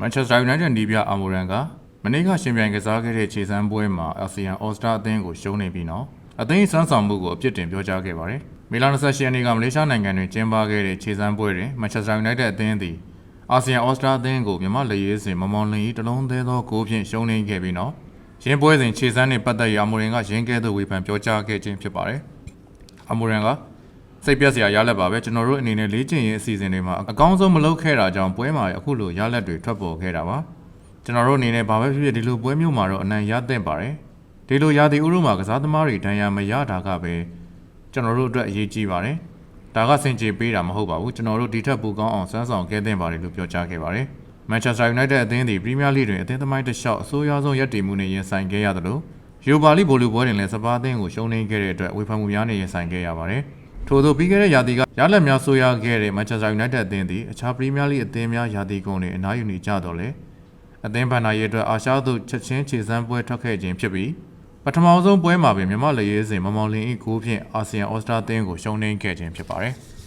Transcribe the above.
မန်ချက်စတာယူနိုက်တက်နီးပြအာမိုရန်ကမနေ့ကရှင်ပြိုင်ကစားခဲ့တဲ့ခြေစမ်းပွဲမှာအာဆီယံအော်စတာအသင်းကိုရှုံးနေပြီးနောက်အသင်း၏စွမ်းဆောင်မှုကိုအပြစ်တင်ပြောကြားခဲ့ပါတယ်။မေလ28ရက်နေ့ကမလေးရှားနိုင်ငံတွင်ကျင်းပခဲ့တဲ့ခြေစမ်းပွဲတွင်မန်ချက်စတာယူနိုက်တက်အသင်းသည်အာဆီယံအော်စတာအသင်းကိုမြန်မာလက်ရေးစင်မမောင်လင်၏တလုံးသေးသောဂိုးဖြင့်ရှုံးနိမ့်ခဲ့ပြီးနောက်ရင်းပွဲစဉ်ခြေစမ်းနှင့်ပတ်သက်ရာမိုရင်ကရင်းကဲသို့ဝေဖန်ပြောကြားခဲ့ခြင်းဖြစ်ပါတယ်။အမိုရန်က စိတ်ပြက်စရာရလက်ပါပဲကျွန်တော်တို့အနေနဲ့လေ့ကျင့်ရေးအစီအစဉ်တွေမှာအကောင်းဆုံးမလုပ်ခဲ့တာကြောင့်ပွဲမှာအခုလိုရလက်တွေထွက်ပေါ်ခဲ့တာပါကျွန်တော်တို့အနေနဲ့ဘာပဲဖြစ်ဖြစ်ဒီလိုပွဲမျိုးမှာတော့အနံရသင့်ပါတယ်ဒီလိုရာသီဥတုမှာကစားသမားတွေဒဏ်ရာမရတာကပဲကျွန်တော်တို့အတွက်အရေးကြီးပါတယ်ဒါကစင်ကြေပေးတာမဟုတ်ပါဘူးကျွန်တော်တို့ဒီထက်ပိုကောင်းအောင်စမ်းဆောင်ခဲ့သင့်ပါတယ်လို့ပြောကြားခဲ့ပါတယ်မန်ချက်စတာယူနိုက်တက်အသင်းသည်ပရီးမီးယားလိတွင်အသင်းသမိုင်းတစ်လျှောက်အဆိုးရွားဆုံးရပ်တည်မှုနဲ့ရင်ဆိုင်ခဲ့ရသလိုယူပါလိဘိုလူပွဲတွင်လည်းစပါးအသင်းကိုရှုံးနိမ့်ခဲ့တဲ့အတွက်ဝေဖန်မှုများနဲ့ရင်ဆိုင်ခဲ့ရပါတယ် ထို့သောပြီးခဲ့တဲ့ရာသီကရလက်များဆိုးရခဲ့တဲ့ Manchester United အသင်းသည်အခြားပရီးမီးယားလိအသင်းများရာသီကုန်တွင်အနားယူနေကြတော့လေအသင်းဗန်နာရေးအတွက်အာရှသို့ချက်ချင်းခြေစမ်းပွဲထွက်ခဲ့ခြင်းဖြစ်ပြီးပထမဆုံးပွဲမှာပင်မြမလက်ရေးစဉ်မမောင်လင်း၏ဂိုးဖြင့်အာဆီယံအော်စတာအသင်းကိုရှုံးနိမ့်ခဲ့ခြင်းဖြစ်ပါတယ်။